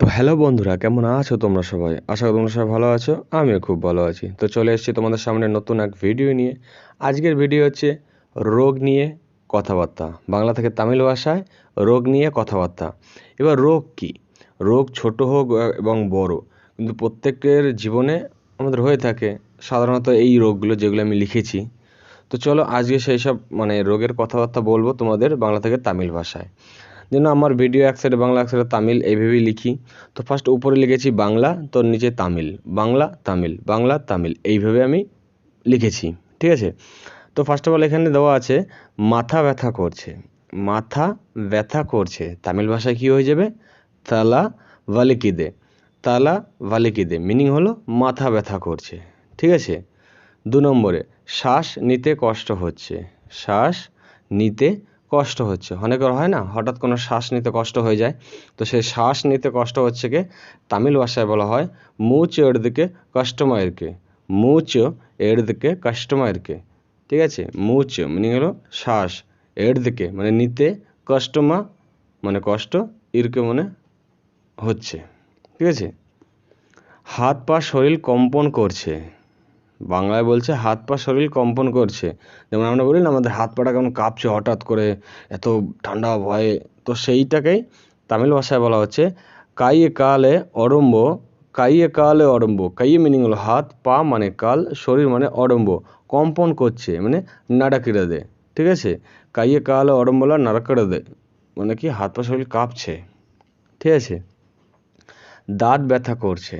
তো হ্যালো বন্ধুরা, কেমন আছো তোমরা সবাই? আশা করি তোমরা সবাই ভালো আছো, আমিও খুব ভালো আছি। তো চলে এসেছি তোমাদের সামনে নতুন এক ভিডিও নিয়ে। আজকের ভিডিও হচ্ছে রোগ নিয়ে কথাবার্তা। বাংলা থেকে তামিল ভাষায় রোগ নিয়ে কথাবার্তা। এবার রোগ কি? রোগ ছোট হোক এবং বড়। কিন্তু প্রত্যেকের জীবনে আমাদের হয়ে থাকে সাধারণত এই রোগগুলো যেগুলো আমি লিখেছি। তো চলো আজকে সেই সব মানে রোগের কথাবার্তা বলব তোমাদের বাংলা থেকে তামিল ভাষায়। যেন আমার ভিডিও এক সাইডে বাংলা, এক তামিল, এইভাবেই লিখি। তো ফার্স্ট উপরে লিখেছি বাংলা তোর নিচে তামিল। বাংলা তামিল বাংলা, তামিল, এইভাবে আমি লিখেছি, ঠিক আছে? তো ফার্স্ট অফ অল এখানে দেওয়া আছে, মাথা ব্যথা করছে। মাথা ব্যথা করছে। তামিল ভাষায় কী হয়ে যাবে? তালা ভালিকিদে তালা ভালিকিদে মিনিং হলো মাথা ব্যথা করছে, ঠিক আছে? দু নম্বরে, শ্বাস নিতে কষ্ট হচ্ছে। শ্বাস নিতে কষ্ট হচ্ছে। অনেকের হয় না? হঠাৎ কোনো শ্বাস নিতে কষ্ট হয়ে যায়। তো সেই শ্বাস নিতে কষ্ট হচ্ছে কে? তামিল ভাষায় বলা হয়, মুচ এড়দিকে কাস্টমারকে মুচ এড়দিকে কাস্টমারকে ঠিক আছে? মুচ মিনিং হলো শ্বাস। এড়দিকে মানে নিতে, কাস্টমা মানে কষ্ট, ইরকে মানে হচ্ছে। ঠিক আছে? হাত পা শরীর কম্পন করছে। বাংলায় বলছে হাত পা শরীর কম্পন করছে। যেমন আমরা বলি না, আমাদের হাত পাটা কেমন কাঁপছে হঠাৎ করে, এত ঠান্ডা ভয়ে। তো সেইটাকেই তামিল ভাষায় বলা হচ্ছে কাইয়ে কালে অরম্ব কাইয়ে কালে অরম্ব কাইয়ে মিনিং হলো হাত পা মানে কাল, শরীর মানে অরম্ব কম্পন করছে মানে নাড়াকিড়ে দে ঠিক আছে? কাইয়ে কালে অরম্বলা নাড়াকিড়ে দে মানে কি হাত পা শরীর কাঁপছে। ঠিক আছে? দাঁত ব্যথা করছে,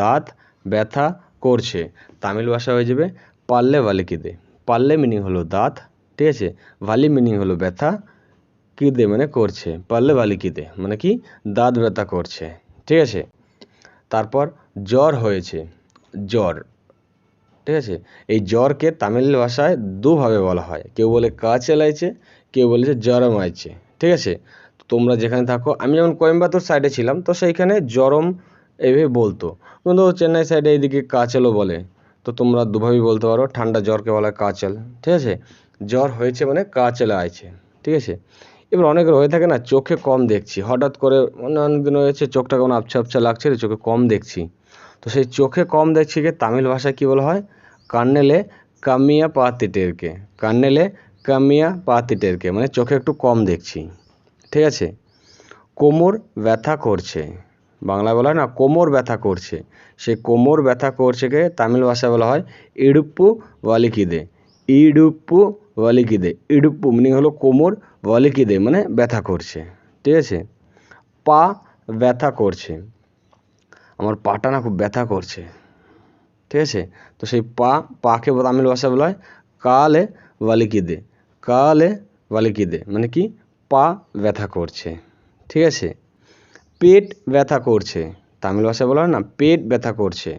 দাঁত ব্যথা করছে। তামিল ভাষা হয়ে যাবে পাল্লে ভালি কিদে পাল্লে মিনিং হলো দাঁত, ঠিক আছে? ভালি মিনিং হলো ব্যথা, কিদে মানে করছে। পাল্লে ভালি কিদে মানে কি? দাঁত ব্যথা করছে, ঠিক আছে? তারপর জ্বর হয়েছে, জ্বর, ঠিক আছে? এই জ্বরকে তামিল ভাষায় দুভাবে বলা হয়। কেউ বলে কা চেলাইছে, কেউ বলেছে জ্বরম আইছে ঠিক আছে? তোমরা যেখানে থাকো, আমি যেমন কোয়েম্বাতুর সাইডে ছিলাম, তো সেইখানে জরম এইভাবে বলতো। কিন্তু চেন্নাই সাইডে এইদিকে কাচেলও বলে। তো তোমরা দুভাবেই বলতে পারো, ঠান্ডা জ্বরকে বলা কাচেল, ঠিক আছে? জ্বর হয়েছে মানে কাচেলে আছে ঠিক আছে? এবার অনেকের হয়ে থাকে না, চোখে কম দেখছি। হঠাৎ করে মানে অনেক দিন হয়েছে চোখটা কেমন আবছা আবছা লাগছে চোখে কম দেখছি। তো সেই চোখে কম দেখছি কে? তামিল ভাষায় কী বলা হয়? কান্নেলে কামিয়া পাতিটেরকে, কান্নেলে কামিয়া পাতিটেরকে মানে চোখে একটু কম দেখছি, ঠিক আছে? কোমর ব্যথা করছে। বাংলায় বলা হয় না, কোমর ব্যথা করছে। সেই কোমর ব্যথা করছেকে তামিল ভাষায় বলা হয় ইডুপ্পু ওয়ালিকিদে। ইডুপ্পু ওয়ালিকিদে। ইডুপ্পু মিনিং হলো কোমর ওয়ালিকিদে মানে ব্যথা করছে। ঠিক আছে? পা ব্যথা করছে। আমার পাটা না খুব ব্যথা করছে। ঠিক আছে? তো সেই পা, পাকে তামিল ভাষায় বলা হয় কালে ওয়ালিকিদে। কালে ওয়ালিকিদে মানে কি? পা ব্যথা করছে। ঠিক আছে? পেট ব্যথা করছে। তামিল ভাষায় বলা হয় না, পেট ব্যথা করছে।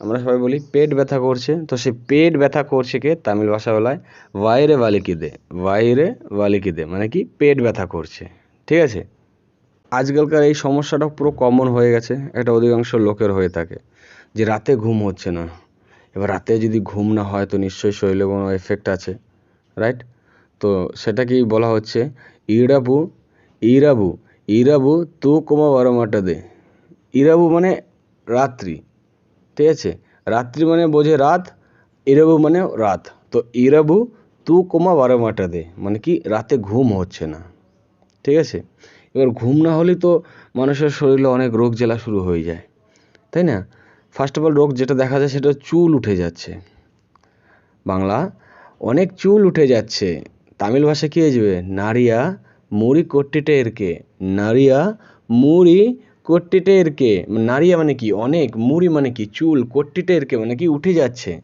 আমরা সবাই বলি, পেট ব্যথা করছে। তো সে পেট ব্যথা করছে কে? তামিল ভাষা বলা হয় ওয়াইরে বালিকিদে ওয়াইরে বালিকিদে। মানে কি? পেট ব্যথা করছে। ঠিক আছে? আজকালকার এই সমস্যাটা পুরো কমন হয়ে গেছে। একটা অধিকাংশ লোকের হয়ে থাকে যে রাতে ঘুম হচ্ছে না। এবার রাতে যদি ঘুম না হয়, তো নিশ্চয়ই শরীরে কোনো এফেক্ট আছে রাইট তো সেটাকেই বলা হচ্ছে ইরাবু ইরাবু ইরাবু তু কোমা বারো মাটা দে ইরাবু মানে রাত্রি ঠিক আছে রাত্রি মানে বোঝে রাত ইরাবু মানে রাত তো ইরাবু তু কোমা বারো মাটা দে মানে কি রাতে ঘুম হচ্ছে না ঠিক আছে এবার ঘুম না হলে তো মানুষের শরীরে অনেক রোগ জ্বালা শুরু হয়ে যায়। তাই না? ফার্স্ট অফ অল রোগ যেটা দেখা যায় সেটা চুল উঠে যাচ্ছে। বাংলা, অনেক চুল উঠে যাচ্ছে। তামিল ভাষা কী হয়ে যাবে? নারিয়া মুড়ি কট্টিটে এরকে। নারিয়া, মুড়ি কট্টিটে এরকে নারিয়া মানে কি? অনেক। মুড়ি মানে কি? চুল কট্টিটে এরকে মানে কি? উঠে যাচ্ছে,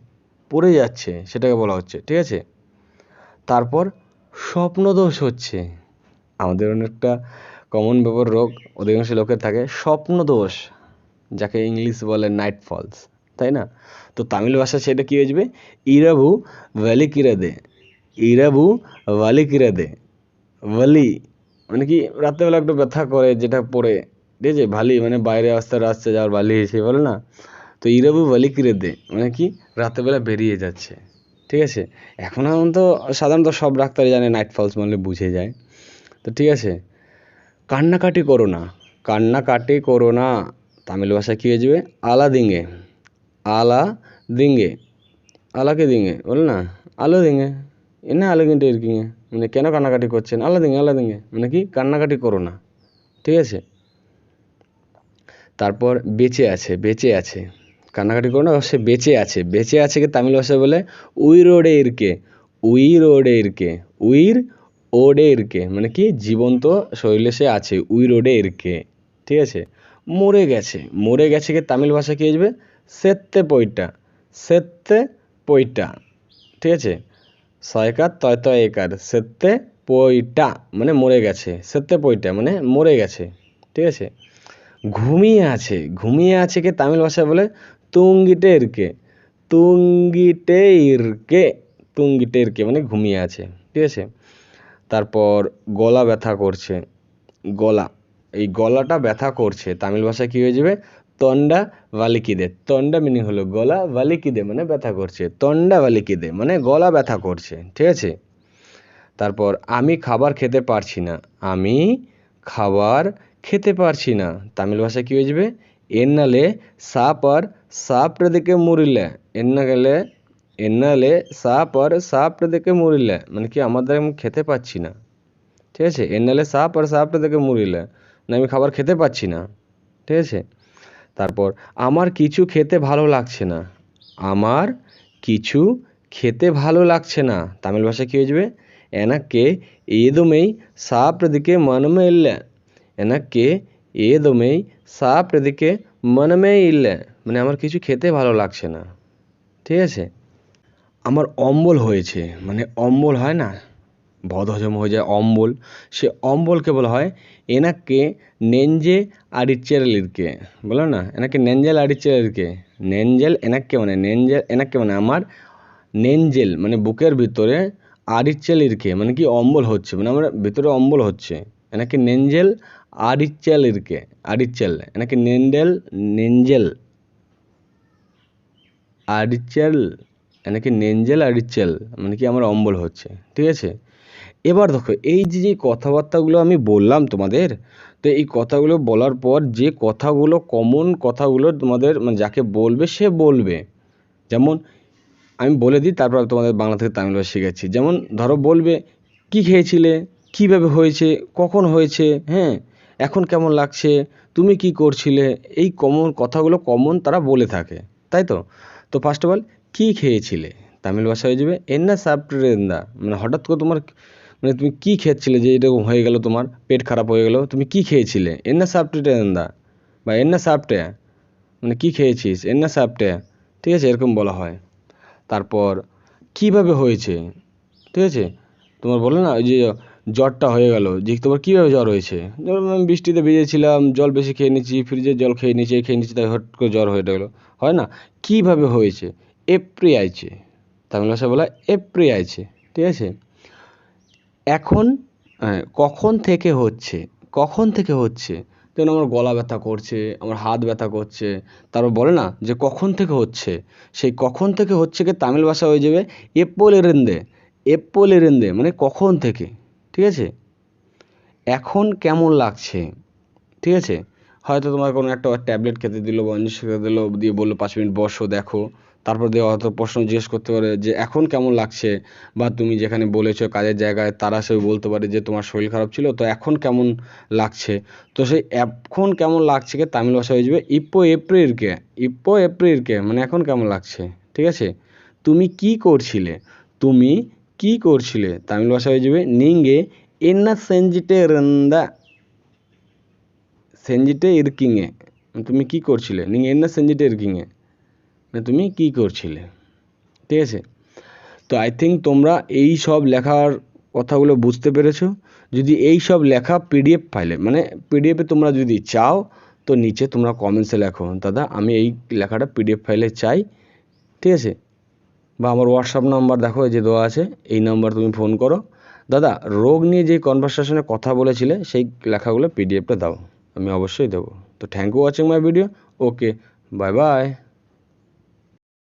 পড়ে যাচ্ছে, সেটাকে বলা হচ্ছে, ঠিক আছে? তারপর স্বপ্নদোষ হচ্ছে। আমাদের অনেকটা কমন ব্যাপার রোগ, অধিকাংশ লোকের থাকে স্বপ্নদোষ, যাকে ইংলিশ বলে নাইট ফলস তাই না? তো তামিল ভাষা সেটা কী যাবে? ইরাবু ভ্যালি কিরাদে ইরাবু ভালি কিরাদে ভালি মানে কি রাত্রেবেলা একটু ব্যথা করে, যেটা পড়ে, ঠিক আছে? ভালি মানে বাইরে আসতে আসছে যাওয়ার বালি এসে বলে না? তো ইরাবু ভালি কিরাদে মানে কি রাত্রেবেলা বেরিয়ে যাচ্ছে, ঠিক আছে? এখন এখন তো সাধারণত সব ডাক্তারই জানে নাইট ফলস মানে বুঝে যায়, তো ঠিক আছে? কান্নাকাটি করো না, কান্নাকাটি করো না, তামিল ভাষায় কী হয়ে যাবে? আলা দিঙ্গে আলা দিঙ্গে, আলাকে দিঙ্গে, বলে না? আলো দিঙ্গে এনে আলো কিন্তু ইরকিংয়ে মানে কেন কান্নাকাটি করছেন? আলা দিঙ্গে আলা দিঙ্গে। মানে কি? কান্নাকাটি করো না। ঠিক আছে? তারপর বেঁচে আছে বেঁচে আছে। কান্নাকাটি করো না সে বেঁচে আছে। বেঁচে আছে কি? তামিল ভাষায় বলে উইরোডে ইরকে উইরোডে ইরকে, উইর ওডে ইরকে। মানে কি? জীবন্ত শরীরে সে আছে উইরোডে ইরকে। ঠিক আছে? মরে গেছে। মরে গেছে কি? তামিল ভাষা কী আসবে সেত্তে পইটা। সেত্তে পইটা। ঠিক আছে? ছয়কার তয় তয় একার। সেত্তে পইটা মানে মরে গেছে। সেত্তে পইটা মানে মরে গেছে। ঠিক আছে? ঘুমিয়ে আছে। ঘুমিয়ে আছে কে তামিল ভাষায় বলে? তুঙ্গিটে ইরকে তুঙ্গিটে ইরকে তুঙ্গিটে ইরকে মানে ঘুমিয়ে আছে। ঠিক আছে? তারপর গলা ব্যথা করছে। গলা। এই গলাটা ব্যথা করছে। তামিল ভাষায় কী হয়ে যাবে? তন্ডা ভালিকিদে। তন্ডা মিনিং হলো গলা, ভালিকিদে মানে ব্যথা করছে। তন্ডা ভালিকিদে মানে গলা ব্যথা করছে, ঠিক আছে? তারপর, আমি খাবার খেতে পারছি না। আমি খাবার খেতে পারছি না। তামিল ভাষায় কী হয়ে যাবে? এন্নালে সাপর সাপ্রদিকে মুরিলে। এন্না গেলে এন্নালে সাপর সাপ্রদিকে মুরিলে। মানে কি, আমাদের আমি খেতে পাচ্ছি না। ঠিক আছে? এন্নালে সাপ আর সাপ্রদিকে মুরিলে। মানে আমি খাবার খেতে পাচ্ছি না। ঠিক আছে? তারপর, আমার কিছু খেতে ভালো লাগছে না। আমার কিছু খেতে ভালো লাগছে না। তামিল ভাষা কী হয়ে যাবে? এনাকে ஏதுமே சாப்பிட்றதுக்கே এ இல்லை எனக்கு ஏதுமே মন মনমে ইল্লে। মানে আমার কিছু খেতে ভালো লাগছে না। ঠিক আছে? আমার অম্বল হয়েছে। মানে অম্বল হয় না? বদহজম হয়ে যায় অম্বল। সে অম্বলকে বলা হয় এনাকে নেঞ্জে আড়িচেরালিরকে বলো না? এনাকে নেঞ্জেল আড়িচেরালিরকে নেঞ্জেল এনাকে মানে নেঞ্জেল এনাকে মানে আমার নেঞ্জেল মানে বুকের ভিতরে আড়িচেলিরকে মানে কি অম্বল হচ্ছে মানে আমার ভিতরে অম্বল হচ্ছে। এনাকে নেঞ্জেল আড়িচেলিরকে আড়িচেল এনাকে নেন্ডেল নেঞ্জেল। আড়িচেল এনাকে নেঞ্জেল আড়িচেল মানে কি আমার অম্বল হচ্ছে। ঠিক আছে? এবার দেখো, এই যে যে কথাবার্তাগুলো আমি বললাম তোমাদের, তো এই কথাগুলো বলার পর যে কথাগুলো কমন কথাগুলো তোমাদের মানে যাকে বলবে, সে বলবে। যেমন আমি বলে দিই, তারপর তোমাদের বাংলা থেকে তামিল ভাষা শিখাচ্ছি। যেমন ধরো বলবে, কি খেয়েছিলে? কীভাবে হয়েছে? কখন হয়েছে? হ্যাঁ এখন কেমন লাগছে? তুমি কি করছিলে? এই কমন কথাগুলো কমন তারা বলে থাকে, তাই তো? তো ফার্স্ট অফ অল কী খেয়েছিলে? তামিল ভাষা হয়ে যাবে, এন্না সাপ্রেন্দা মানে হঠাৎ করে তোমার মানে তুমি কী খেয়েছিলে যে এরকম হয়ে গেল তোমার? পেট খারাপ হয়ে গেল? তুমি কী খেয়েছিলে? এন্না সাপ্রেন্দা বা এন্না সাপটে। মানে কী খেয়েছিস? এন্না সাপটে। ঠিক আছে, এরকম বলা হয়। তারপর, কীভাবে হয়েছে? ঠিক আছে? তোমার বলে না, ওই যে জ্বরটা হয়ে গেল। যে তোমার কীভাবে জ্বর হয়েছে? বৃষ্টিতে ভিজেছিলাম, জল বেশি খেয়ে নিয়েছি ফ্রিজের জল খেয়ে নিয়েছি খেয়ে নিয়েছি, তাই হট করে জ্বর হয়ে গেলো। হয় না? কীভাবে হয়েছে? এপ্রি আইছে তামিল ভাষায় বলা এপ্রি আইছে ঠিক আছে? এখন হ্যাঁ কখন থেকে হচ্ছে? কখন থেকে হচ্ছে? যেন আমার গলা ব্যথা করছে, আমার হাত ব্যথা করছে, তারপর বলে না যে কখন থেকে হচ্ছে? সেই কখন থেকে হচ্ছে কি তামিল ভাষা হয়ে যাবে এপ্পল এরেন্দে এপ্পল এরেন্দে মানে কখন থেকে? ঠিক আছে? এখন কেমন লাগছে? ঠিক আছে? হয়তো তোমার কোনো একটা ট্যাবলেট খেতে দিল বা ইঞ্জেকশন খেতে দিল, দিয়ে বলল পাঁচ মিনিট বসো, দেখো। তারপর দিয়ে হয়তো প্রশ্ন জিজ্ঞেস করতে পারে যে, এখন কেমন লাগছে? বা তুমি যেখানে বলেছ কাজের জায়গায়, তারা সে বলতে পারে যে, তোমার শরীর খারাপ ছিল, তো এখন কেমন লাগছে? তো সেই এখন কেমন লাগছে কে তামিল ভাষা হয়ে যাবে, ইপ্পো এপ্রিলকে ইপ্পো এপ্রিলকে মানে এখন কেমন লাগছে? ঠিক আছে? তুমি কি করছিলে? তুমি কি করছিলে? তামিল ভাষা হয়ে যাবে, নিঙ্গে এন্না সেঞ্জিটে রেন্দা সেঞ্জিটে ইরকিংয়ে তুমি কি করছিলে? নিঙ্গে এন্না সেঞ্জিটে ইরকিংয়ে মানে তুমি কি করছিলে? ঠিক আছে? তো আই থিঙ্ক তোমরা এই সব লেখার কথাগুলো বুঝতে পেরেছ। যদি এই সব লেখা পিডিএফ ফাইলে মানে পিডিএফে তোমরা যদি চাও, তো নিচে তোমরা কমেন্টসে লেখো, দাদা, আমি এই লেখাটা পিডিএফ ফাইলে চাই। ঠিক আছে? বা আমার হোয়াটসঅ্যাপ নাম্বার দেখো যে দেওয়া আছে, এই নাম্বার তুমি ফোন করো। দাদা, রোগ নিয়ে যে কনভারসেশনে কথা বলেছিলে, সেই লেখাগুলো পিডিএফটা দাও, আমি অবশ্যই দেবো। তো thank you watching my video okay bye bye